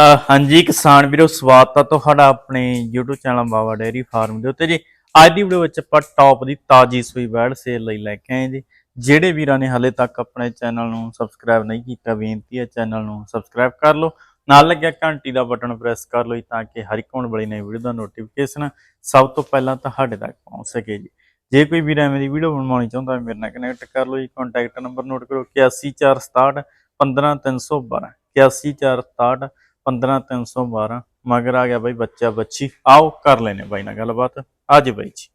ਹਾਂਜੀ, ਕਿਸਾਨ ਵੀਰੋ, ਸਵਾਗਤ ਹੈ ਤੁਹਾਡਾ ਆਪਣੇ YouTube channel Bawa dairy farm ਦੇ ਉੱਤੇ ਜੀ। ਅੱਜ ਦੀ ਵੀਡੀਓ ਵਿੱਚ ਆਪਾਂ ਟੌਪ ਦੀ ਤਾਜੀ ਸੂਈ ਬੈੜ ਸੇਲ ਲਈ ਲੈ ਕੇ ਆਏ ਜੀ। ਜਿਹੜੇ ਵੀਰਾਂ ਨੇ ਹਲੇ ਤੱਕ ਆਪਣੇ ਚੈਨਲ ਨੂੰ ਸਬਸਕ੍ਰਾਈਬ ਨਹੀਂ ਕੀਤਾ, ਬੇਨਤੀ ਹੈ ਚੈਨਲ ਨੂੰ ਸਬਸਕ੍ਰਾਈਬ ਕਰ ਲਓ। ਨਾਲ ਲੱਗਿਆ ਘੰਟੀ ਦਾ ਬਟਨ ਪ੍ਰੈਸ ਕਰ ਲਓ ਜੀ, ਤਾਂ ਕਿ ਹਰ ਇੱਕ ਹੋਣ ਵਾਲੀ ਨਵੀਂ ਵੀਡੀਓ ਦਾ ਨੋਟੀਫਿਕੇਸ਼ਨ ਸਭ ਤੋਂ ਪਹਿਲਾਂ ਤੁਹਾਡੇ ਤੱਕ ਪਹੁੰਚ ਸਕੇ ਜੀ। ਜੇ ਕੋਈ ਵੀਰ ਐਵੇਂ ਦੀ ਵੀਡੀਓ ਬਣਵਾਉਣੀ ਚਾਹੁੰਦਾ ਹੈ ਮੇਰੇ ਨਾਲ ਕਨੈਕਟ ਕਰ ਲਓ ਜੀ। ਕੰਟੈਕਟ ਨੰਬਰ ਨੋਟ ਕਰੋ 814661 15312 814661 15312 ਮਗਰ ਆ ਗਿਆ ਬਾਈ ਬੱਚਾ ਬੱਚੀ। ਆਓ ਕਰ ਲੈਨੇ ਬਾਈ ਨਾਲ ਗੱਲਬਾਤ। ਆ ਜੀ ਬਾਈ ਜੀ।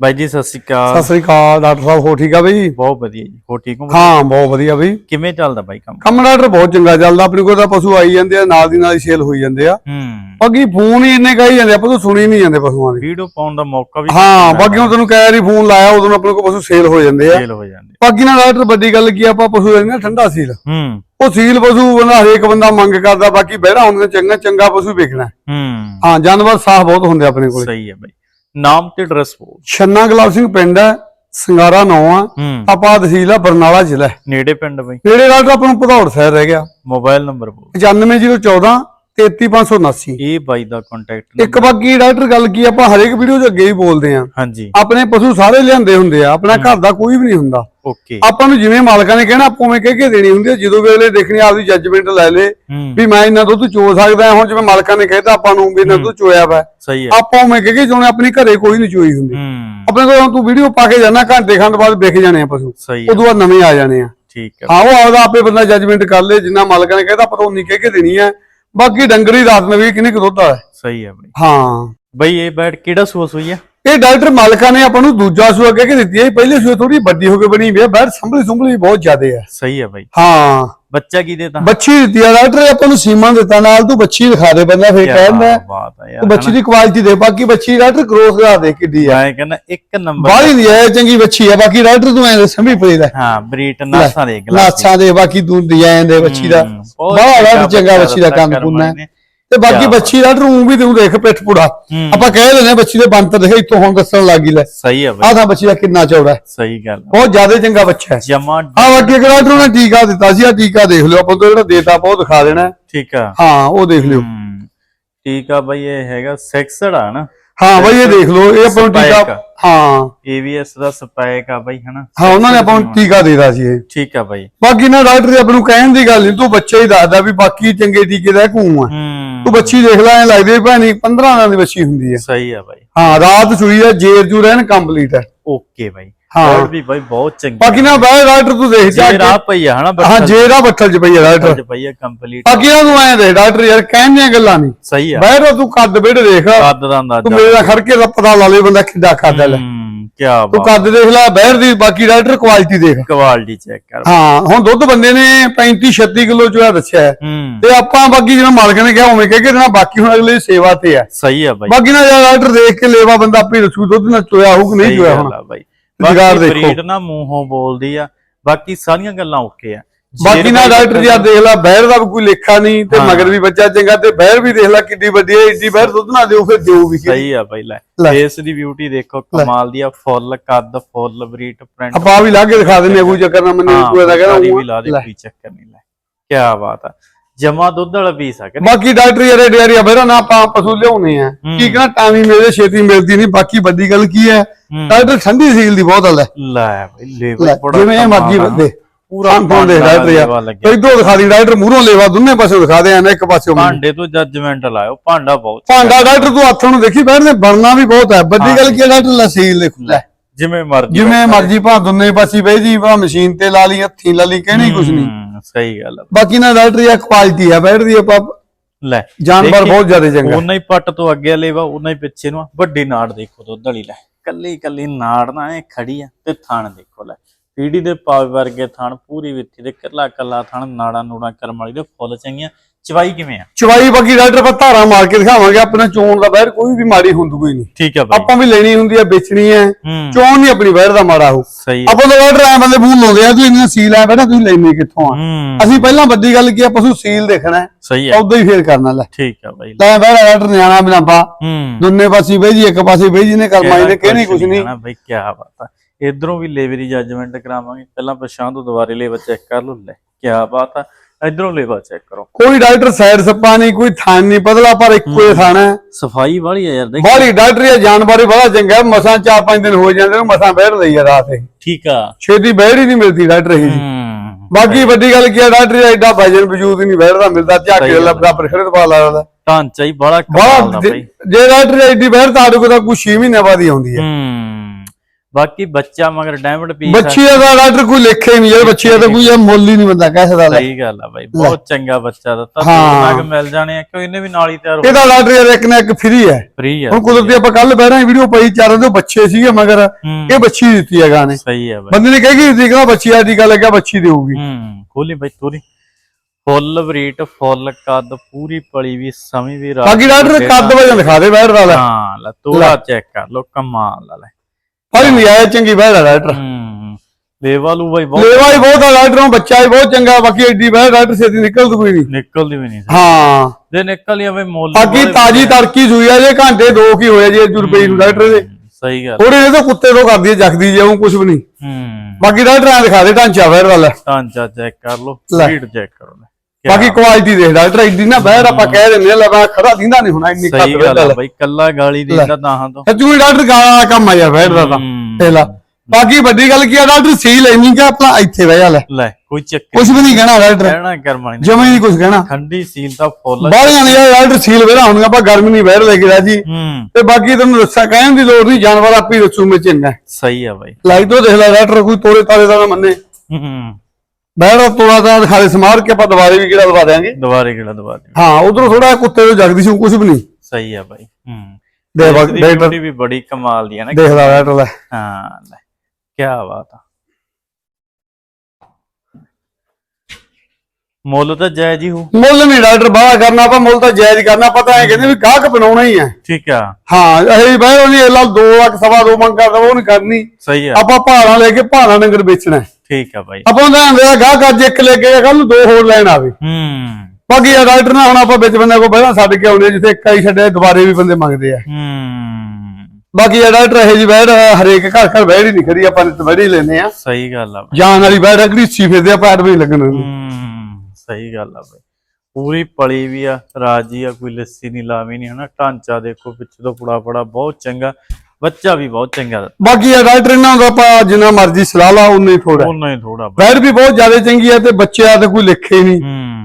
ਬਾਈ ਜੀ ਸਤਿ ਸ਼੍ਰੀ ਸਤਿ ਅਕਾਲ ਸ੍ਰੀ ਅਕਾਲ ਡਾਕਟਰ ਸਾਹਿਬ ਹੋ ਠੀਕ ਆ ਬਈ ਬਹੁਤ ਵਧੀਆ ਜੀ ਹੋ ਠੀਕ ਹੋ ਹਾਂ ਬਹੁਤ ਵਧੀਆ ਬਈ। ਕਿਵੇਂ ਚੱਲਦਾ ਬਾਈ ਕੰਮ? ਕੰਮ ਡਾਕਟਰ ਬਹੁਤ ਚੰਗਾ ਚੱਲਦਾ ਆਪਣੇ ਕੋਲ ਤਾਂ ਪਸ਼ੂ ਆਈ ਜਾਂਦੇ ਆ ਨਾਲ ਦੀ ਨਾਲ ਹੀ ਸੇਲ ਹੋਈ ਜਾਂਦੇ ਆ। ਹੂੰ। ਬਾਕੀ ਫੋਨ ਹੀ ਇੰਨੇ ਕਹੀ ਜਾਂਦੇ ਆ ਪਸ਼ੂ ਸੁਣੀ ਨਹੀਂ ਜਾਂਦੇ ਪਸ਼ੂਆਂ ਦੇ। ਵੀਡੀਓ ਪਾਉਣ ਦਾ ਮੌਕਾ ਵੀ ਹਾਂ ਬਾਕੀ ਹੁਣ ਤੈਨੂੰ ਕਹਿ ਰਹੀ ਫੋਨ ਲਾਇਆ ਉਦੋਂ ਆਪਣੇ ਕੋਲ ਪਸ਼ੂ ਸੇਲ ਹੋ ਜਾਂਦੇ ਆ। ਫੇਲ ਹੋ ਜਾਂਦੇ ਬਾਕੀ ਨਾ ਡਾਕਟਰ ਵੱਡੀ ਗੱਲ ਕੀ ਆ, ਆਪਾਂ ਪਸ਼ੂ ਆ ਠੰਡਾ ਸੀਲ। ਹੂੰ। ਉਹ ਸੀਲ ਪਸ਼ੂ ਬੰਦਾ ਹਰੇਕ ਬੰਦਾ ਮੰਗ ਕਰਦਾ ਬਾਕੀ ਬਹਿਰਾ ਹੁੰਦੇ ਚੰਗਾ ਚੰਗਾ ਪਸ਼ੂ ਵੇਖਣਾ। ਹੂੰ। ਹਾਂ ਜਾਨਵਰ ਸਾਫ਼ ਬਹੁਤ ਹੁੰਦੇ ਆਪਣੇ ਕੋਲ। ਸਹੀ ਹੈ ਬਾਈ। ਨਾਮ ਤੇ ਐਡਰੈਸ ਬੋਲ ਛੰਨਾ ਗੁਲਾਬ ਸਿੰਘ ਪਿੰਡ ਹੈ ਸੰਗਾਰਾ ਨੌ ਆ। ਹੂੰ। ਆਪਾਂ ਤਹਿਸੀਲ ਆ ਬਰਨਾਲਾ ਜ਼ਿਲ੍ਹਾ ਹੈ। ਨੇੜੇ ਪਿੰਡ ਬਾਈ। ਨੇੜੇ ਡਾਕਟਰ ਆਪਾਂ ਨੂੰ ਭਦੌੜ ਸ਼ਹਿਰ ਰਹਿ ਗਿਆ। ਮੋਬਾਈਲ ਨੰਬਰ ਬੋਲ 95014 33579 ਇਹ ਬਾਈ ਦਾ ਕੰਟੈਕਟ ਇੱਕ ਬਾਕੀ ਡਾਕਟਰ ਗੱਲ ਕੀ ਆਪਾਂ ਹਰੇਕ ਵੀਡੀਓ 'ਚ ਅੱਗੇ ਹੀ ਬੋਲਦੇ ਆਂ। ਹਾਂਜੀ। ਆਪਣੇ ਪਸ਼ੂ ਸਾਰੇ ਲਿਆਂਦੇ ਹੁੰਦੇ ਆ ਆਪਣਾ ਘਰ ਦਾ ਕੋਈ ਵੀ ਨਹੀਂ ਹੁੰਦਾ। ਓਕੇ ਆਪਾਂ ਨੂੰ ਜਿਵੇਂ ਮਾਲਕਾਂ ਨੇ ਕਹਿਣਾ ਆਪਾਂ ਉਵੇਂ ਕਹਿ ਕੇ ਦੇਣੀ ਹੁੰਦੀ ਆ। ਜਦੋਂ ਵੇਲੇ ਦੇਖਣੀ ਆਪਦੀ ਜੱਜਮੈਂਟ ਲੈ ਲੇ ਹੂੰ। ਵੀ ਮੈਂ ਇਹਨਾਂ ਦੁੱਧ ਚੋ ਸਕਦਾ ਹਾਂ। ਹੁਣ ਜਿਵੇਂ ਮਾਲਕਾਂ ਨੇ ਕਹਿਤਾ ਆਪਾਂ ਨੂੰ ਵੀ ਇਹਨਾਂ ਦੁੱਧ ਚੋਇਆ ਵਾ। ਹੈ। ਆਪਾਂ ਉਵੇਂ ਕਹਿ ਕੇ ਚੋਣੇ ਆਪਣੀ ਘਰੇ ਕੋਈ ਨਹੀਂ ਚੋਈ ਹੁੰਦੀ। ਹੂੰ। ਆਪਣੇ ਕੋਲ ਤੂੰ ਵੀਡੀਓ ਪਾ ਕੇ ਜਾਣਾ ਘੰਟੇ ਖੰਡ ਬਾਅਦ ਵਿਕ ਜਾਣੇ ਆ ਪਸ਼ੂ। ਹੈ। ਉਦੋਂ ਬਾਅਦ ਨਵੇਂ ਆ ਜਾਣੇ ਆ। ਠੀਕ ਹੈ। ਹਾਂ ਉਹ ਆਪਦਾ ਆਪੇ ਬੰਦਾ ਜੱਜਮੈਂਟ ਕਰ ਲੇ ਜਿੰਨਾ ਮਾਲਕਾਂ ਨੇ ਕਹਿਤਾ ਆਪਾਂ ਉਨੀ ਕਹਿ ਕੇ ਦੇਣੀ ਆ। ਬਾਕੀ ਡੰਗਰੀ ਰਾਤ ਨੂੰ ਵੀ ਕਿੰਨੇ ਕੁ ਦੁੱਧ ਆ। ਸਹੀ ਹੈ ਬਾਈ। ਹਾਂ। ਬਾਈ ਇਹ ਬੈਡ ਕਿਹੜਾ ਹੋਈ ਹੈ ਇਹ ਡਾਕਟਰ ਮਾਲਕਾਂ ਨੇ ਆਪਾਂ ਨੂੰ ਦੂਜਾ ਸੂਆ ਕਹਿ ਕੇ ਦਿੱਤੀ ਹੈ ਪਹਿਲੇ ਸੂਏ ਥੋੜੀ ਵੱਡੀ ਹੋ ਕੇ ਬਣੀ ਵੀ ਹੈ ਬਾਹਰ ਸੰਭਲੀ ਸੰਭਲੀ ਬਹੁਤ ਜ਼ਿਆਦੇ ਆ ਸਹੀ ਹੈ ਬਾਈ। ਹਾਂ। ਬੱਚਾ ਕੀ ਦੇਤਾ? ਬੱਚੀ ਦਿੱਤੀ ਆ ਡਾਕਟਰ ਆਪਾਂ ਨੂੰ ਸੀਮਾ ਦਿੱਤਾ ਨਾਲ ਤੂੰ ਬੱਚੀ ਦਿਖਾ ਦੇ ਬੰਦਾ ਫੇਰ ਕਹਿੰਦਾ ਬਾਤ ਹੈ ਯਾਰ ਬੱਚੀ ਦੀ ਕੁਆਲਿਟੀ ਦੇ ਬਾਕੀ ਬੱਚੀ ਡਾਕਟਰ ਗਰੋਥ ਦਾ ਦੇ ਕਿੱਡੀ ਆ ਮੈਂ ਕਹਿੰਦਾ ਇੱਕ ਨੰਬਰ ਬਾਹਲੀ ਦੀ। ਹੈ ਚੰਗੀ ਬੱਚੀ ਆ ਬਾਕੀ ਡਾਕਟਰ ਤੂੰ ਐ ਦੱਸਾਂ ਵੀ ਪਈ ਦਾ। ਹਾਂ ਬਰੀਟ ਨਾਸਾਂ ਦੇ ਗਲਾਸ ਦੇ। ਬਾਕੀ ਤੂੰ ਡਿਜ਼ਾਈਨ ਦੇ ਬੱਚੀ ਦਾ। ਹੂੰ, ਬਹੁਤ ਚੰਗਾ ਬੱਚੀ ਦਾ ਬੱਚਾ ਕੰਨ ਕੁੰਨਾ ਕਰਮਾਂ ਨੇ। ਤੇ ਬਾਕੀ ਬੱਚੀ ਡਾਕਟਰ ਉਹ ਵੀ ਤੂੰ ਦੇਖ ਪਿੱਠ ਪੁੜਾ। ਆਪਾਂ ਕਹਿ ਦਿੰਦੇ ਆ ਬੱਚੀ ਦੇ ਬੰਤਰ ਦੇਖ ਇੱਥੋਂ ਹੁਣ ਦੱਸਣ ਲੱਗੀ ਲੈ। ਸਹੀ ਹੈ ਬਾਈ। ਆਹ ਤਾਂ ਬੱਚੀ ਦਾ ਕਿੰਨਾ ਚੌੜਾ ਹੈ। ਸਹੀ ਗੱਲ ਬਹੁਤ ਜ਼ਿਆਦਾ ਚੰਗਾ ਬੱਚਾ ਹੈ। ਜਮਾ ਆ ਇੱਕ ਡਾਕਟਰ ਨੇ ਟੀਕਾ ਦਿੱਤਾ ਸੀ ਆ ਟੀਕਾ ਦੇਖ ਲਿਓ ਆਪਾਂ ਤੋਂ ਜਿਹੜਾ ਦੇਤਾ ਉਹ ਦਿਖਾ ਦੇਣਾ। ਠੀਕ ਆ। ਹਾਂ ਉਹ ਦੇਖ ਲਿਓ। ਠੀਕ ਆ ਬਾਈ ਇਹ ਹੈਗਾ ਸੈਕਸਡ ਆ ਨਾ। ਹਾਂ ਬਾਈ ਇਹ ਦੇਖ ਲਓ ਇਹ ਆਪਾਂ ਨੂੰ ਟੀਕਾ ਆ। ਹਾਂ। AVS ਦਾ ਸਪੈਕ ਆ ਬਾਈ ਹਨਾ? ਹਾਂ ਉਹਨਾਂ ਨੇ ਆਪਾਂ ਨੂੰ ਟੀਕਾ ਦੇਤਾ ਸੀ ਇਹ। ਠੀਕ ਆ ਬਾਈ। ਬਾਕੀ ਨਾ ਡਾਕਟਰ ਜੀ ਆਪਾਂ ਨੂੰ ਕਹਿਣ ਦੀ ਗੱਲ ਨਹੀਂ ਤੂੰ ਬੱਚਾ ਹੀ ਦੱਸਦਾ ਵੀ ਬਾਕੀ ਚੰਗੇ ਟੀਕੇ ਦਾ ਕੂੰ ਆ। ਤੂੰ ਬੱਚੀ ਦੇਖ ਲੈ ਐ ਲੱਗਦੀ ਭੈਣੀ 15 ਦਿਨਾਂ ਦੀ ਬੱਚੀ ਹੁੰਦੀ ਹੈ ਸਹੀ ਆ ਬਾਈ। ਹਾਂ ਰਾਤ ਸੂਈ ਹੈ ਜੇਰ ਜੂ ਰਹਿਣ ਕੰਪਲੀਟ ਹੈ ਓਕੇ ਬਾਈ। ਹਾਂ। ਵੀ ਬਾਈ ਬਹੁਤ ਚੰਗੀ ਬਾਕੀ ਨਾ ਬਾਈ ਡਾਕਟਰ ਤੂੰ ਦੇਖ ਜਾ ਜੇ ਰਾਹ ਪਈ ਆ ਹਨਾ ਹਾਂ ਜੇਰਾ ਬੱਠਲ ਚ ਪਈ ਹੈ ਚ ਪਈ ਆ ਕੰਪਲੀਟ ਬਾਕੀ ਨਾ ਤੂੰ ਐ ਦੇਖ ਡਾਕਟਰ ਯਾਰ ਕਹਿਣ ਦੀਆਂ ਗੱਲਾਂ ਨਹੀਂ। ਸਹੀ ਆ। ਬਾਹਰ ਤੂੰ ਕੱਦ ਬੇੜ ਦੇਖ। ਕੱਦ ਦਾ ਤੂੰ ਅੰਦਾਜ਼ਾ ਮੇਰੇ ਨਾਲ ਖੜ ਕੇ ਦਾ ਪਤਾ ਲਾ ਲੈ ਬੰਦਾ ਕਿੱਡਾ ਕੱਦ ਹੈ ਲੈ। ਹੂੰ ਤੂੰ ਕੱਦ ਦੇਖ ਲੈ ਬਾਹਰ ਦੀ ਬਾਕੀ ਡਾਕਟਰ ਕੁਆਲਿਟੀ ਦੇਖ। ਕੁਆਲਿਟੀ ਚੈੱਕ ਕਰ। ਹਾਂ ਹੁਣ ਦੁੱਧ ਬੰਦੇ ਨੇ 35 36 ਕਿਲੋ ਚੋਇਆ ਦੱਸਿਆ। ਹੈ। ਹੂੰ ਤੇ ਆਪਾਂ ਬਾਕੀ ਜਿਵੇਂ ਮਾਲਕ ਨੇ ਕਿਹਾ ਉਵੇਂ ਕਹਿ ਕੇ ਦੇਣਾ ਬਾਕੀ ਹੁਣ ਅਗਲੇ ਸੇਵਾ ਤੇ ਹੈ ਸਹੀ ਆ ਬਾਈ। ਬਾਕੀ ਨਾ ਯਾਰ ਡਾਕਟਰ ਦੇਖ ਕੇ ਲੇਵਾ ਬੰਦਾ ਆਪੇ ਦੱਸੂ ਦੁੱਧ ਨਾਲ ਚੋਇਆ ਹੋਊ ਕਿ ਨਹੀਂ ਚੋਇਆ ਹੁਣ। ਆ ਬਾਈ। ਜੁਗਾੜ ਬਾਕੀ ਦੇਖੋ। ਬਰੀਡ ਨਾ ਮੂੰਹੋਂ ਬੋਲਦੀ ਆ ਬਾਕੀ ਸਾਰੀਆਂ ਗੱਲਾਂ ਓਕੇ ਆ ਬਾਕੀ ਨਾ ਡਾਕਟਰ ਜੀ ਆ ਦੇਖ ਲੈ ਬਹਿਰ ਦਾ ਵੀ ਕੋਈ ਲੇਖਾ ਨਹੀਂ ਤੇ। ਮਗਰ ਵੀ ਬੱਚਾ ਚੰਗਾ ਤੇ ਬਹਿਰ ਵੀ ਦੇਖ ਲੈ ਕਿੱਡੀ ਵੱਡੀ ਹੈ ਏਡੀ ਬਹਿਰ ਦੁੱਧ ਨਾ ਦਿਓ ਫਿਰ ਦਿਓ ਵੀ। ਸਹੀ ਆ ਬਾਈ ਲੈ। ਫੇਸ ਦੀ ਬਿਊਟੀ ਦੇਖੋ ਕਮਾਲ ਦੀ ਆ ਫੁੱਲ ਕੱਦ ਫੁੱਲ ਬਰੀਟ ਪ੍ਰਿੰਟ ਆਪਾਂ ਵੀ ਲਾ ਕੇ ਦਿਖਾ ਦਿੰਨੇ ਆ ਕੋਈ ਚੱਕਰ ਨਾ ਮੰਨੇ ਕੋਈ ਦਾ ਸਾਰੀ ਵੀ ਕਹਿੰਦਾ ਲਾ ਦੇ। ਕੋਈ ਚੱਕਰ ਨਹੀਂ ਲੈ ਕੀ ਬਾਤ ਆ ਜਮਾ ਦੁੱਧ ਵਾਲਾ ਪੀ ਸਕਦੇ ਬਾਕੀ ਡਾਕਟਰ ਯਾਰੇ ਡੇਰੀ ਆ ਬਹਿਰਾ ਨਾ ਆਪਾਂ ਪਸ਼ੂ ਲਿਆਉਨੇ ਆ। ਕੀ ਕਹਣਾ ਟਾਈਮ ਮੇਰੇ ਛੇਤੀ ਮਿਲਦੀ ਨਹੀਂ ਬਾਕੀ ਵੱਡੀ ਗੱਲ ਕੀ ਹੈ। ਡਾਕਟਰ ਠੰਡੀ ਸੀਲ ਦੀ ਬਹੁਤ ਹੱਲ ਹੈ। ਲੈ ਬਈ ਲੈ, ਲੇਵਲ ਬੜਾ ਜਿਵੇਂ ਮਰਜ਼ੀ। ਬੰਦੇ। ਪੂਰਾ ਪਾਉਂਦੇ ਡਾਕਟਰ ਲੇਵਾ ਯਾਰ। ਇਦੋਂ ਦਿਖਾ ਦੀ ਡਾਕਟਰ ਮੂਹਰੋਂ ਲੇਵਾ ਦੋਨੇ ਪਾਸੇ ਦਿਖਾ ਦੇ ਆ ਇੱਕ ਪਾਸੇ ਭਾਂਡੇ ਤੋਂ ਜੱਜਮੈਂਟ ਲਾਇਓ ਭਾਂਡਾ ਬਹੁਤ ਭਾਂਡਾ ਡਾਕਟਰ ਤੂੰ ਹੱਥ ਨੂੰ ਦੇਖੀ ਬੈਠਦੇ ਬਣਨਾ ਵੀ ਬਹੁਤ ਹੈ। ਵੱਡੀ ਗੱਲ ਕੀ ਹੈ ਡਾਕਟਰ ਲਸੀਲ ਦੇਖੋ ਲੈ। ਜਿਵੇਂ ਮਰਜ਼ੀ ਜਿਵੇਂ ਮਰਜ਼ੀ ਭਾ ਦੋਨੇ ਪਾਸੇ ਬਹਿ ਜੀ ਭਾ ਮਸ਼ੀਨ ਤੇ ਲਾ ਲਈ ਹੱਥੀਂ ਲਾ ਲਈ ਕਹਿਣੀ ਕੁਛ ਨਹੀਂ। ਸਹੀ ਗੱਲ ਆ। ਬਾਕੀ ਨਾ ਡਾਕਟਰ ਇਹ ਕੁਆਲਿਟੀ ਹੈ ਬੈਠਦੀ ਆਪਾਂ। ਲੈ ਜਾਨਵਰ ਬਹੁਤ ਜ਼ਿਆਦਾ ਚੰਗਾ। ਉਹਨਾਂ ਹੀ ਪੱਟ ਤੋਂ ਅੱਗੇ ਲੇਵਾ ਉਹਨਾਂ ਹੀ ਪਿੱਛੇ ਨੂੰ ਆ। ਵੱਡੀ ਨਾੜ ਦੇਖੋ ਦੁੱਧ ਵਾਲੀ ਲੈ। ਕੱਲੀ ਕੱਲੀ ਨਾੜ ਨਾ ਐ ਖੜੀ ਆ ਤੇ ਥਣ ਦੇਖੋ ਲੈ। ਪੀੜੀ ਦੇ ਪਾਵੇ ਵਰਗੇ ਥਣ ਪੂਰੀ ਵਿੱਥੀ ਦੇ ਕੱਲਾ ਕੱਲਾ ਥਣ ਨਾੜਾ ਨੂੜਾ ਕਰਮ ਵਾਲੀ ਦੇ ਫੁੱਲ ਚੰਗੀਆਂ। ਚਵਾਈ ਕਿਵੇਂ ਆ? ਚਵਾਈ ਬਾਕੀ ਡਾਕਟਰ ਆਪਾਂ ਧਾਰਾ ਮਾਰ ਕੇ ਦਿਖਾਵਾਂਗੇ ਆਪਣਾ ਚੋਣ ਦਾ ਬਹਿਰ ਕੋਈ ਵੀ ਮਾੜੀ ਹੁੰਦੀ ਕੋਈ ਨਹੀਂ। ਠੀਕ ਆ ਬਾਈ। ਆਪਾਂ ਵੀ ਲੈਣੀ ਹੁੰਦੀ ਹੈ ਵੇਚਣੀ ਹੈ। ਚੋਣ ਨਹੀਂ ਆਪਣੀ ਬਹਿਰ ਦਾ ਮਾੜਾ ਹੋ ਸਹੀ ਆ। ਆਪਾਂ ਤਾਂ ਡਾਕਟਰ ਐ ਬੰਦੇ ਫੋਨ ਲਾਉਂਦੇ ਆ ਤੂੰ ਇੰਨਾ ਸੀਲ ਆ ਬੈਠਾ ਤੁਸੀਂ ਲੈਣੀ ਕਿੱਥੋਂ ਆ? ਹੂੰ। ਅਸੀਂ ਪਹਿਲਾਂ ਵੱਡੀ ਗੱਲ ਕੀ ਆ ਪਸ਼ੂ ਸੀਲ ਦੇਖਣਾ ਹੈ ਸਹੀ ਆ। ਉਦੋਂ ਹੀ ਫੇਰ ਕਰਨਾ ਲੈ। ਠੀਕ ਆ ਬਾਈ। ਲੈ ਬਹਿਰ ਡਾਕਟਰ ਨਿਆਣਾ ਬਿਨਾ ਪਾ ਹੂੰ। ਦੋਨੇ ਪਾਸੇ ਬਹਿ ਜੀ ਇੱਕ ਪਾਸੇ ਬਹਿ ਜੀ ਨੇ ਕਰਮਾਈ ਨੇ ਕਹਿਣੀ ਕੁਛ ਨਹੀਂ ਨਾ ਬਾਈ ਕੀ ਬਾਤ ਆ। ਇਧਰੋਂ ਵੀ ਲੇਵਰੀ ਜੱਜਮੈਂਟ ਕਰਾਵਾਂਗੇ। ਪਹਿਲਾਂ ਪਛਾਣ ਤੋਂ ਦੁਬਾਰੇ ਲੇਵਰ ਚੈੱਕ ਕਰ ਲਓ ਲੈ। ਕੀ ਬਾਤ ਆ। ਇਧਰੋਂ ਲੇਵਾ ਚੈੱਕ ਕਰੋ। ਕੋਈ ਡਾਕਟਰ ਸਾਈਡ ਸੱਪਾ ਨਹੀਂ ਕੋਈ ਥਾਨ ਨਹੀਂ ਪਤਲਾ ਪਰ ਇੱਕੋ ਹੀ ਥਾਣਾ ਹੈ। ਸਫ਼ਾਈ ਵਾਲੀ ਆ ਯਾਰ ਦੇਖ। ਬਾਹਲੀ ਡਾਕਟਰ ਇਹ ਜਾਨਵਰ ਹੀ ਬੜਾ ਚੰਗਾ ਹੈ। ਮਸਾਂ ਚਾਰ ਪੰਜ ਦਿਨ ਹੋ ਜਾਂਦੇ ਨੇ ਮਸਾਂ ਬੈਠ ਲਈ ਆ ਰਾਤ ਇਹ। ਠੀਕ ਆ। ਛੇਤੀ ਬੈਠ ਹੀ ਨਹੀਂ ਮਿਲਦੀ ਡਾਕਟਰ ਇਹ ਜੀ। ਹੂੰ। ਬਾਕੀ ਵੱਡੀ ਗੱਲ ਕੀ ਹੈ ਡਾਕਟਰ ਇਹ ਐਡਾ ਵਜਨ ਵਜੂਦ ਹੀ ਨਹੀਂ ਬੈਠਦਾ ਮਿਲਦਾ ਝਾਕੇ ਸਹੀ ਗੱਲ ਦਾ ਬਰਾਬਰ ਖੜੇ ਪਾ ਲੱਗਦਾ ਢਾਂਚਾ ਹੀ ਬੜਾ ਕਮਾਲ ਦਾ ਬਾਈ। ਜੇ ਡਾਕਟਰ ਐਡੀ ਬੈਠ ਤਾਂ ਕੋਲ ਤਾਂ ਕੁਛ 6 ਮਹੀਨੇ ਬਾਅਦ ਹੀ ਆਉਂਦੀ ਹੈ। ਹੂੰ। ਬਾਕੀ ਬੱਚਾ ਮਗਰ ਡਾਇਮੰਡ ਪੀਸ ਬੱਚੀ ਦਾ ਡਾਕਟਰ ਕੋਈ ਲੇਖੇ ਨਹੀਂ ਜੇ ਬੱਚੀ ਦਾ ਕੋਈ ਮੁੱਲ ਹੀ ਨਹੀਂ ਬੰਦਾ ਕਹਿ ਸਕਦਾ। ਸਹੀ ਗੱਲ ਆ ਬਾਈ ਬਹੁਤ ਚੰਗਾ ਬੱਚਾ ਦਿੱਤਾ। ਹਾਂ। ਤੱਕ ਮਿਲ ਜਾਣੇ ਆ ਕਿਉਂ ਇਹਨੇ ਵੀ ਨਾਲ ਹੀ ਤਿਆਰ ਹੋ ਇਹਦਾ ਡਾਕਟਰ ਯਾਰ ਇੱਕ ਨਾ ਇੱਕ ਫ੍ਰੀ ਹੈ। ਫ੍ਰੀ ਆ ਹੁਣ ਕੁਦਰਤੀ ਆਪਾਂ ਕੱਲ ਬਹਿਰਾਂ ਵੀਡੀਓ ਪਈ ਚਾਰਾਂ ਦੇ ਬੱਚੇ ਸੀਗੇ ਮਗਰ ਹੂੰ। ਇਹ ਬੱਚੀ ਦਿੱਤੀ ਹੈ ਗਾਣੇ। ਸਹੀ ਆ ਬਾਈ। ਬੰਦੇ ਨੇ ਕਹਿ ਕੇ ਦਿੱਤੀ ਕਿ ਬੱਚੀ ਆ ਟੀਕਾ ਲੱਗਿਆ ਬੱਚੀ ਦੇਊਗੀ। ਹੂੰ ਖੋਲੀ ਬਾਈ ਤੋਰੀ। ਫੁੱਲ ਬਰੀਟ ਫੁੱਲ ਕੱਦ ਪੂਰੀ ਪਲੀ ਵੀ ਸਮੀ ਵੀ ਰਾਤ ਬਾਕੀ ਡਾਕਟਰ ਕੱਦ ਵਜਨ ਦਿਖਾ ਦੇ ਬਹਿਰ ਦਾ ਲੈ। ਹਾਂ ਲੈ ਤੋੜਾ ਚੈੱਕ ਕਰ ਲੋ ਕਮਾਲ ਲੈ। ਪਰ ਨਹੀਂ ਆਇਆ ਚੰਗੀ ਬਹਿਰ ਦਾ ਡਾਕਟਰ। ਹੂੰ ਲੇਵਾ ਲੂ ਬਾਈ ਬਹੁਤ ਲੇਵਾ ਹੀ ਬਹੁਤ ਆ ਨੂੰ ਬੱਚਾ ਹੀ ਬਹੁਤ ਚੰਗਾ ਬਾਕੀ ਐਡੀ ਬਹਿਰ ਡਾਕਟਰ ਛੇਤੀ ਨਿਕਲ ਕੋਈ ਨਹੀਂ। ਨਿਕਲਦੀ ਵੀ ਨਹੀਂ। ਹਾਂ। ਜੇ ਨਿਕਲ ਜਾਵੇ ਮੁੱਲ ਬਾਕੀ ਵਾਲੇ ਤਾਜੀ ਤੜਕੀ ਸੂਈ ਆ ਜੇ ਘੰਟੇ ਦੋ ਕੀ ਹੋਇਆ ਜੇ ਰੁਪਏ ਨੂੰ ਡਾਕਟਰ ਦੇ। ਸਹੀ ਗੱਲ। ਥੋੜੇ ਇਹ ਤਾਂ ਕੁੱਤੇ ਤੋਂ ਕਰਦੀ ਜਖਦੀ ਜੇ ਉਹ ਕੁਝ ਵੀ ਨਹੀਂ। ਹੂੰ। ਬਾਕੀ ਡਾਕਟਰ ਦਿਖਾ ਦੇ ਢਾਂਚਾ ਬਹਿਰ ਦਾ ਲੈ ਢਾਂਚਾ ਚੈੱਕ ਕਰ ਲੋ ਲੈ। ਸਪੀਡ ਚੈੱਕ ਕਰੋ। ਬਾਕੀ ਕੁਆਲਿਟੀ ਦੇਖ ਡਾਕਟਰ ਐਡੀ ਨਾ ਬਹਿਰ ਆਪਾਂ ਕਹਿ ਦਿੰਦੇ ਆ ਲੈ ਮੈਂ ਖੜਾ ਦਿੰਦਾ ਨਹੀਂ ਹੋਣਾ ਇੰਨੀ ਸਹੀ ਘੱਟ ਗੱਲ ਆ। ਬਾਈ ਕੱਲਾ ਗਾਲੀ ਦਿੰਦਾ ਤਾਹਾਂ ਤੋਂ ਸੱਚੂ ਡਾਕਟਰ ਗਾਲਾਂ ਵਾਲਾ ਕੰਮ ਆ ਯਾਰ ਬਹਿਰ ਦਾ ਤਾਂ। ਹੂੰ। ਇਹ ਲਾ ਬਾਕੀ ਵੱਡੀ ਗੱਲ ਕੀ ਆ ਡਾਕਟਰ ਸੀ ਲੈਣੀ ਕਿ ਆਪਣਾ ਇੱਥੇ ਬਹਿ ਜਾ ਲੈ। ਲੈ ਕੋਈ ਚੱਕਰ ਕੁਝ ਵੀ ਨਹੀਂ। ਕਹਿਣਾ ਡਾਕਟਰ। ਕਹਿਣਾ ਕਰਮਾ ਨਹੀਂ ਜਮੇ ਨਹੀਂ ਕੁਝ ਕਹਿਣਾ। ਠੰਡੀ ਸੀਲ ਤਾਂ ਫੁੱਲ ਬਾਹਲੀਆਂ ਨੇ ਯਾਰ ਡਾਕਟਰ ਸੀਲ ਵੇਰਾ ਹੋਣਗਾ ਆਪਾਂ ਗਰਮੀ ਨਹੀਂ ਬਹਿਰ ਲੈ ਕੇ ਰਾਜੀ ਤੇ ਬਾਕੀ ਤੁਹਾਨੂੰ ਦੱਸਾਂ ਕਹਿਣ ਦੀ ਲੋੜ ਨਹੀਂ ਜਾਨਵਰ ਆਪੇ ਦੱਸੂ ਮੈਂ ਚੰਗਾ ਸਹੀ ਆ ਬਾਈ। ਲਾਈਟ ਤੋਂ ਦੇਖ ਲੈ ਡਾਕਟਰ ਕੋਈ ਤੋੜੇ ਤਾਰੇ ਦਾ ਨਾ ਮੰਨੇ। ਹੂੰ। ਬਹਿਰ ਤੋੜਾ ਤਾਂ ਦੇ ਸਮਾਰ ਕੇ ਆਪਾਂ ਦੁਬਾਰੇ ਵੀ ਕਿਹੜਾ ਦਵਾ ਦੇਾਂਗੇ ਦੁਬਾਰੇ ਕਿਹੜਾ ਦੁਬਾਰੇ ਹਾਂ ਉਧਰੋਂ ਥੋੜਾ ਕੁੱਤੇ ਤੋਂ ਜਗਦੀ ਸੀ ਕੁਝ ਵੀ ਨਹੀਂ। ਸਹੀ ਆ ਬਾਈ ਹੂੰ। ਦੇਖ ਡਾਕਟਰ ਵੀ ਬੜੀ ਕਮਾਲ ਦੀ ਹੈ ਨਾ ਦੇਖਦਾ ਡਾਕਟਰ ਲੈ। ਹਾਂ ਲੈ ਕੀ ਬਾਤ ਆ। ਮੁੱਲ ਤਾਂ ਜਾਇਜ਼ ਹੀ ਹੋ ਮੁੱਲ ਨਹੀਂ ਡਾਕਟਰ ਬਾਹਰ ਕਰਨਾ ਆਪਾਂ ਮੁੱਲ ਤਾਂ ਜਾਇਜ਼ ਕਰਨਾ ਪਤਾ ਹੈ ਕਹਿੰਦੇ ਵੀ ਗਾਹਕ ਬਣਾਉਣਾ ਹੀ ਹੈ। ਠੀਕ ਆ। ਹਾਂ ਇਹ ਬਹਿ ਉਹਨੇ ਲਾ 2 ਲੱਖ ਸਵਾ 2 ਮੰਗ ਕਰਦਾ ਉਹ ਨਹੀਂ ਕਰਨੀ। ਸਹੀ ਆ। ਆਪਾਂ ਭਾਰਾਂ ਲੈ ਕੇ ਭਾਰਾਂ ਨੰਗਰ ਵੇਚਣਾ ਹੈ। ਠੀਕ ਆ ਬਾਈ। ਆਪਾਂ ਤਾਂ ਆਂਦੇ ਆ ਗਾਹਕ ਅੱਜ ਇੱਕ ਲੈ ਕੇ ਕੱਲ ਨੂੰ ਦੋ ਹੋਰ ਲੈਣ ਆਵੇ। ਹੂੰ। ਬਾਕੀ ਇਹ ਡਾਕਟਰ ਨਾਲ ਹੁਣ ਆਪਾਂ ਵਿੱਚ ਬੰਦੇ ਕੋਲ ਪਹਿਲਾਂ ਛੱਡ ਕੇ ਆਉਂਦੇ ਆ, ਜਿੱਥੇ ਇੱਕ ਆਈ ਛੱਡਿਆ ਦੁਬਾਰੇ ਵੀ ਬੰਦੇ ਮੰਗਦੇ ਆ। ਹੂੰ। ਬਾਕੀ ਇਹ ਡਾਕਟਰ ਇਹ ਜੀ ਬੈੜ ਹਰੇਕ ਘਰ ਘਰ ਬੈੜ ਹੀ ਨਹੀਂ ਖੜੀ ਆਪਾਂ ਨੇ ਹੀ ਲੈਨੇ ਆ। ਸਹੀ ਗੱਲ ਆ ਬਾਈ। ਜਾਨ ਵਾਲੀ ਬੈੜ ਅਗੜੀ ਸੀ ਫਿਰਦੇ ਆ ਪੈਰ ਵੀ ਲੱਗਣ। ਹੂੰ। ਸਹੀ ਗੱਲ ਆ ਬਾਈ। ਪੂਰੀ ਪਲੀ ਵੀ ਆ ਰਾਜੀ ਆ ਕੋਈ ਲੱਸੀ ਨਹੀਂ ਲਾਵੀ ਨਹੀਂ ਹਨਾ? ਢਾਂਚਾ ਦੇਖੋ ਪਿੱਛੇ ਤੋਂ ਪੁੜਾ ਪੁੜਾ ਬਹੁਤ ਚੰਗਾ ਬੱਚਾ ਵੀ ਬਹੁਤ ਚੰਗਾ। ਬਾਕੀ ਇਹ ਡਾਕਟਰ ਇਹਨਾਂ ਦਾ ਆਪਾਂ ਜਿੰਨਾ ਮਰਜ਼ੀ ਸਲਾਹ ਲਾ ਉਨਾ ਹੀ ਥੋੜਾ ਉਹਨਾਂ ਹੀ ਥੋੜਾ ਬੈੜ ਵੀ ਬਹੁਤ ਜ਼ਿਆਦਾ ਚੰਗੀ ਆ ਤੇ ਬੱਚਿਆਂ ਤੇ ਕੋਈ ਲਿਖੇ ਨਹੀਂ ਹੂੰ।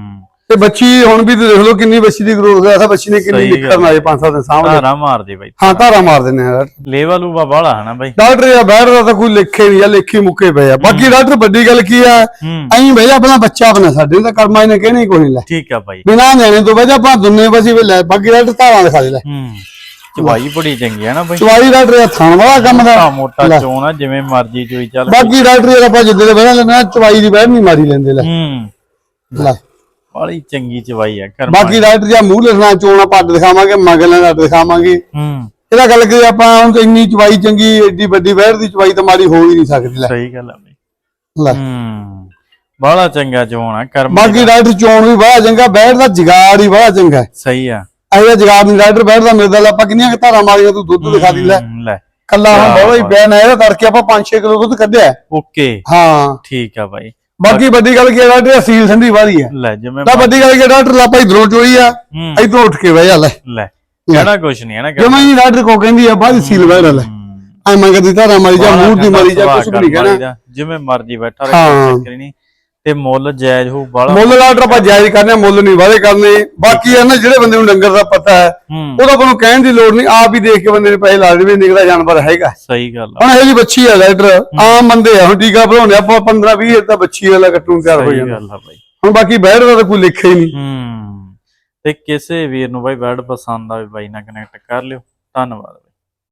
ਤੇ ਬੱਚੀ ਹੁਣ ਵੀ ਤੇ ਦੇਖ ਲਓ ਕਿੰਨੀ ਬੱਚੀ ਦੀ ਗਰੋਥ ਹੋਇਆ ਤਾਂ ਬੱਚੀ ਨੇ ਕਿੰਨੀ ਨਿਕਲਣ ਆਏ ਪੰਜ ਸੱਤ ਦਿਨ ਸਾਹਮਣੇ ਧਾਰਾ ਮਾਰਦੇ ਬਾਈ। ਹਾਂ ਧਾਰਾ ਮਾਰ ਦਿੰਦੇ ਆ ਡਾਕਟਰ। ਲੇਵਾ ਲੂਵਾ ਬਾਲਾ ਹਨਾ ਬਾਈ। ਡਾਕਟਰ ਇਹ ਬੈਠ ਦਾ ਤਾਂ ਕੋਈ ਲਿਖੇ ਨਹੀਂ ਆ ਲੇਖੀ ਮੁੱਕੇ ਪਏ ਆ। ਬਾਕੀ ਡਾਕਟਰ ਵੱਡੀ ਗੱਲ ਕੀ ਆ ਹੂੰ। ਐਂ ਭਈ ਆਪਣਾ ਬੱਚਾ ਬਣਾ ਸਾਡੇ ਦਾ ਕਰਮਾ ਇਹਨੇ ਕਹਿਣਾ ਹੀ ਕੋਈ ਨਹੀਂ ਲੈ। ਠੀਕ ਆ ਬਾਈ। ਬਿਨਾਂ ਦੇਣੇ ਤੋਂ ਵਜਾ ਆਪਾਂ ਦੁੰਨੇ ਬਸੀ ਵੀ ਲੈ ਬਾਕੀ ਡਾਕਟਰ ਧਾਰਾਂ ਦਿਖਾ ਦੇ ਲੈ। ਹੂੰ। ਚਵਾਈ ਬੜੀ ਚੰਗੀ ਹੈ ਨਾ ਬਾਈ। ਚਵਾਈ ਡਾਕਟਰ ਇਹ ਥਾਣ ਵਾਲਾ ਕੰਮ ਦਾ। ਮੋਟਾ ਮੋਟਾ ਚੋਣ ਆ ਜਿਵੇਂ ਮਰਜ਼ੀ ਚੋਈ ਚੱਲ। ਬਾਕੀ ਡਾਕਟਰ ਇਹ ਆਪਾਂ ਜਿੱਦੇ ਦੇ ਬਹਿਣਾ ਲੈਣਾ ਚਵਾਈ ਦੀ ਬਹਿਣ ਨਹੀਂ ਮਾਰੀ ਲੈਂਦੇ ਲੈ। ਹੂੰ। ਲੈ। ਬੜੀ ਚੰਗੀ ਚਵਾਈ ਆ ਕਰ ਬਾਕੀ ਡਾਕਟਰ ਜਾਂ ਮੂੰਹ ਲਿਖਣਾ ਚੋਣਾ ਪੱਟ ਦਿਖਾਵਾਂਗੇ ਮਗਲਾਂ ਦਾ ਦਿਖਾਵਾਂਗੇ। ਹੂੰ। ਇਹਦਾ ਗੱਲ ਕਰੀ ਆਪਾਂ ਹੁਣ ਇੰਨੀ ਚਵਾਈ ਚੰਗੀ ਏਡੀ ਵੱਡੀ ਬਹਿਰ ਦੀ ਚਵਾਈ ਤਾਂ ਮਾਰੀ ਹੋ ਹੀ ਨਹੀਂ ਸਕਦੀ ਲੈ। ਸਹੀ ਗੱਲ ਆ ਬਾਈ। ਲੈ। ਹੂੰ। ਬੜਾ ਚੰਗਾ ਚੋਣ ਕਰਮ ਬਾਕੀ ਡਾਕਟਰ ਚੋਣ ਵੀ ਬੜਾ ਚੰਗਾ ਬਹਿਰ ਦਾ ਜਗਾੜ ਹੀ ਬੜਾ ਚੰਗਾ। ਸਹੀ ਆ। ਇਹਦਾ ਜਗਾੜ ਨਹੀਂ ਡਾਕਟਰ ਬਹਿਰ ਦਾ ਮਿਲਦਾ ਲੈ ਆਪਾਂ ਕਿੰਨੀਆਂ ਕੁ ਧਾਰਾਂ ਮਾਰੀਆਂ ਤੂੰ ਦੁੱਧ ਦਿਖਾ ਦੀ ਲੈ। ਲੈ। ਕੱਲਾ ਹੁਣ ਬਹੁਤ ਹੀ ਬਿਆਨ ਹੈ ਇਹਦਾ ਤੜਕੇ ਆਪਾਂ 5-6 ਕਿਲੋ ਦੁੱਧ ਕੱਢਿਆ। ਓਕੇ। ਹਾਂ। ਠੀਕ ਆ ਬਾਈ। ਬਾਕੀ ਵੱਡੀ ਗੱਲ ਕੀ ਹੈ ਡਾਕਟਰ ਸੀਲ ਸੰਧੀ ਵਾਲੀ ਹੈ। ਲੈ ਜਿਵੇਂ ਤਾਂ ਵੱਡੀ ਗੱਲ ਕੀ ਹੈ ਡਾਕਟਰ ਲਾਪਾ ਇਧਰੋਂ ਚੋਈ ਆ ਇਧਰੋਂ ਉੱਠ ਕੇ ਬਹਿ ਜਾ ਲੈ। ਲੈ ਕਹਿਣਾ ਕੁਛ ਨਹੀਂ ਹੈ ਨਾ ਹੀ ਡਾਕਟਰ ਕੋ ਕਹਿੰਦੀ ਆ ਬਾਅਦ ਸੀਲ ਬਹਿ ਲੈ। ਐ ਮੰਗਦੀ ਧਾਰਾਂ ਮਾਰੀ ਜਾ ਮੂੰਹ ਦੀ ਮਾਰੀ ਜਾ ਕੁਛ ਨਹੀਂ ਕਹਿਣਾ। ਜਿਵੇਂ ਮਰਜ਼ੀ ਬੈਠਾ ਰਹੇ ਚੱਕਰ ਨਹੀਂ। ਤੇ ਮੁੱਲ ਜਾਇਜ਼ ਹੋ ਬਾਲਾ ਮੁੱਲ ਡਾਕਟਰ ਆਪਾਂ ਜਾਇਜ਼ ਕਰਨੇ ਆ, ਮੁੱਲ ਨਹੀਂ ਵਾਲੇ ਕਰਨੇ ਬਾਕੀ ਇਹ ਨਾ ਜਿਹੜੇ ਬੰਦੇ ਨੂੰ ਡੰਗਰ ਦਾ ਪਤਾ ਹੈ ਹੂੰ। ਉਹਦਾ ਆਪਾਂ ਨੂੰ ਕਹਿਣ ਦੀ ਲੋੜ ਨਹੀਂ ਆਪ ਹੀ ਦੇਖ ਕੇ ਬੰਦੇ ਨੇ ਪੈਸੇ ਲਾ ਦੇਵੇ ਨਿਕਲਾ ਜਾਨਵਰ ਹੈਗਾ। ਸਹੀ ਗੱਲ ਆ। ਹੁਣ ਇਹ ਜੀ ਬੱਚੀ ਆ ਡਾਕਟਰ ਆਮ ਬੰਦੇ ਆ ਹੁਣ ਟੀਕਾ ਭਰਾਉਂਦੇ ਆਪਾਂ 15 20 ਤਾਂ ਬੱਚੀ ਵਾਲਾ ਕੱਟੂ ਤਿਆਰ ਹੋ ਸਹੀ ਜਾਂਦਾ। ਗੱਲ ਆ ਬਾਈ। ਹੁਣ ਬਾਕੀ ਬੈਠ ਦਾ ਤਾਂ ਕੋਈ ਲਿਖਿਆ ਹੀ ਨਹੀਂ। ਹੂੰ। ਤੇ ਕਿਸੇ ਵੀਰ ਨੂੰ ਬਾਈ ਬੈਡ ਪਸੰਦ ਆਵੇ ਬਾਈ ਨਾਲ ਕਨੈਕਟ ਕਰ ਲਿਓ। ਧੰਨਵਾਦ।